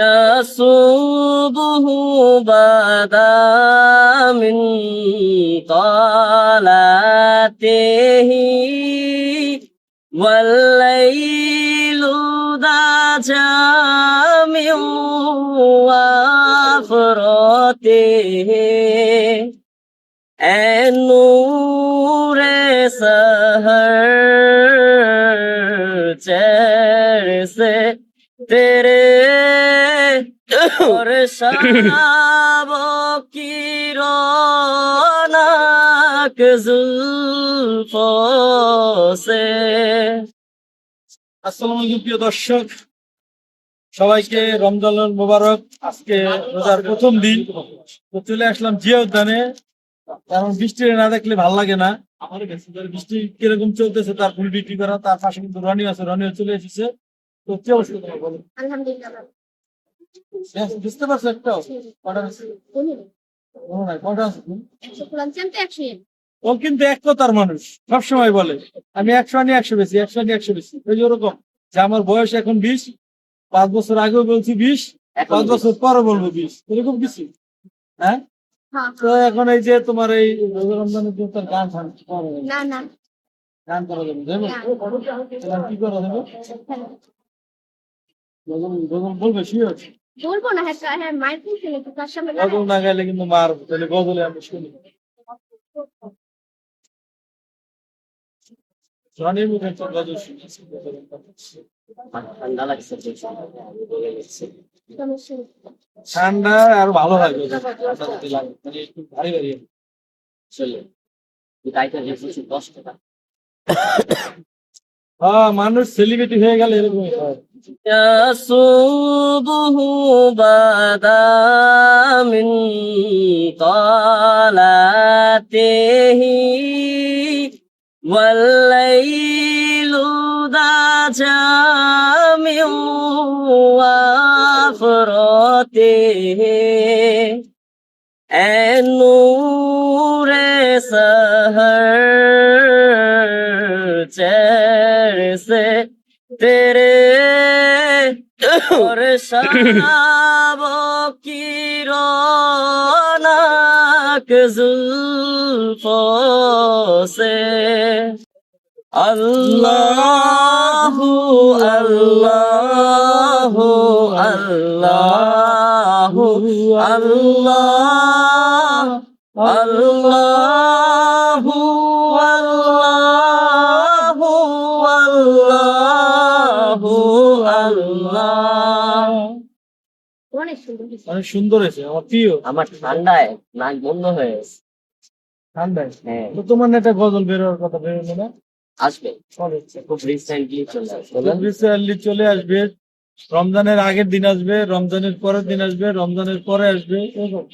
يصوبه بدا من طالاته والليل ذا جامع وافراته نور سهر چیر سے तेरे और शाबों की रौनक जुल्फों से আসসালামু আলাইকুম প্রিয় দর্শক সবাইকে রমজানুল মোবারক আজকে রোজার প্রথম দিন তো চলে আসলাম জিয়া উদ্যানে কারণ বৃষ্টি না দেখলে ভাল লাগে না আমার বৃষ্টি কিরকম চলতেছে তার ফুল বিক্রি করা তার পাশে কিন্তু রনি আছে রনিও চলে এসেছে তো কি অবস্থা তোমার বলো আলহামদুলিল্লাহ। হ্যাঁ, বুঝতে পারছ একটাও কটা আছে? পনেরো। নাই, কটা আছে? একশো তো একশো ও কিন্তু এক কথার মানুষ সবসময় বলে আমি একশো আনি একশো বেশি একশো আনি একশো বেশি। ওই যে ওরকম যে আমার বয়স এখন বিশ পাঁচ বছর আগেও বলছি বিশ পাঁচ বছর পরে বলব বিশ। এরকম কিছু? হ্যাঁ? হ্যাঁ। তো এখন এই যে তোমার এই রমজানের জন্য তার গান ফান না। না গান করা যাবে কি করা যাবে? গজল বলবে শিওর বলব না হ্যাঁ হ্যাঁ মায়ের নাকি তার সামনে গজল না গাইলে কিন্তু মার তাহলে গজলে আমি শুনি। মুখে গজল ঠান্ডা লাগছে। ঠান্ডা আর ভালো লাগে ঠান্ডা মানে একটু ভারী ভারী। চলে। গাইতে হয়। হ্যাঁ মানুষ সেলিব্রিটি হয়ে গেল এরকম يسوبه بدا من طالاته والليل ذا جامع وافراته النور سهر तेरे और शाबों की रौनक जुल्फों से अल्लाह अल्लाह अल्लाह अल्लाह अल्लाह अल्लाह অনেক সুন্দর হয়েছে। আমার প্রিয়। আমার ঠান্ডায় নাক বন্ধ হয়ে ঠান্ডায়? হ্যাঁ। তোমার একটা গজল বেরোয়ার কথা বেরোলো না? আসবে। খুব রিসেন্টলি চলে আসবে। চলে আসবে। রমজানের আগের দিন আসবে রমজানের পরের দিন আসবে রমজানের পরে আসবে।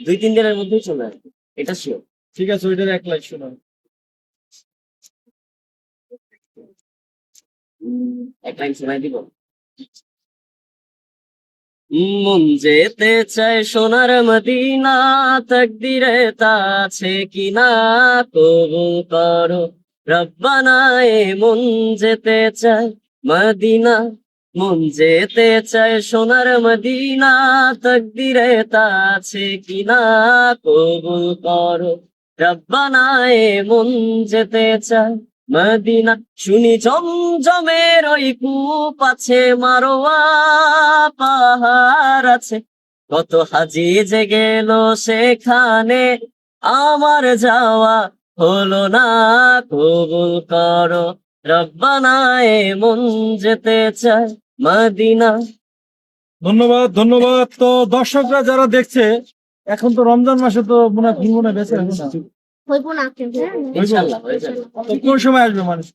দুই তিন দিনের মধ্যেই চলে আসবে। এটা শিওর ঠিক আছে ওইটার এক লাইট শোনাবে এক লাইন শোনাই দিব মন যেতে চায় সোনার মদিনা, তকদিরে তা আছে কিনা কবুল করো। রব্বানা, এ মন যেতে চায় মদিনা, মন যেতে চায় সোনার মদিনা, তকদিরে তা আছে কিনা কবুল করো। রব্বানা, এ মন যেতে চায় মদিনা শুনি জমজমের ওই কূপ আছে, মারোয়া পাহাড় আছে। কত হাজি যে গেল সেখানে, আমার যাওয়া হলো না, কবুল করো। রব্বানা, এ মন যেতে চায় মদিনা। ধন্যবাদ ধন্যবাদ। তো দর্শকরা যারা দেখছে, এখন তো রমজান মাসে তো মনে হয় মনে হয় বেঁচে হবে না হইবো। না কিন্তু, হ্যাঁ? হয়ে কোন সময় আসবে মানুষ?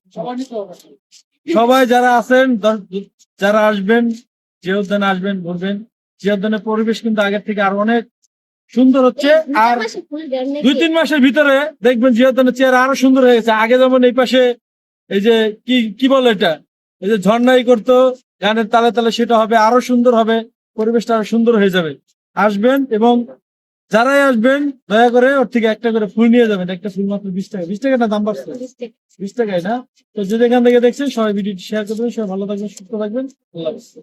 সবাই যারা আছেন যারা আসবেন যে উদ্যানে আসবেন ঘুরবেন যে উদ্যানের পরিবেশ কিন্তু আগের থেকে আরও অনেক সুন্দর হচ্ছে। আর? দুই তিন মাসের ভিতরে দেখবেন যে উদ্যানের চেহারা আরও সুন্দর হয়ে গেছে। আগে যেমন এই পাশে এই যে কি কি বলে এটা? এই যে ঝর্ণাই করতো গানের তালে তালে সেটা হবে আরও সুন্দর হবে পরিবেশটা আরও সুন্দর হয়ে যাবে। আসবেন এবং যারাই আসবেন দয়া করে ওর থেকে একটা করে ফুল নিয়ে যাবেন। একটা ফুল মাত্র বিশ টাকা। বিশ টাকা না দাম বাড়ছে. বিশ টাকায় না? তো যদি এখান থেকে দেখছেন সবাই ভিডিওটি শেয়ার করবেন সবাই ভালো থাকবেন সুস্থ থাকবেন। আল্লাহ।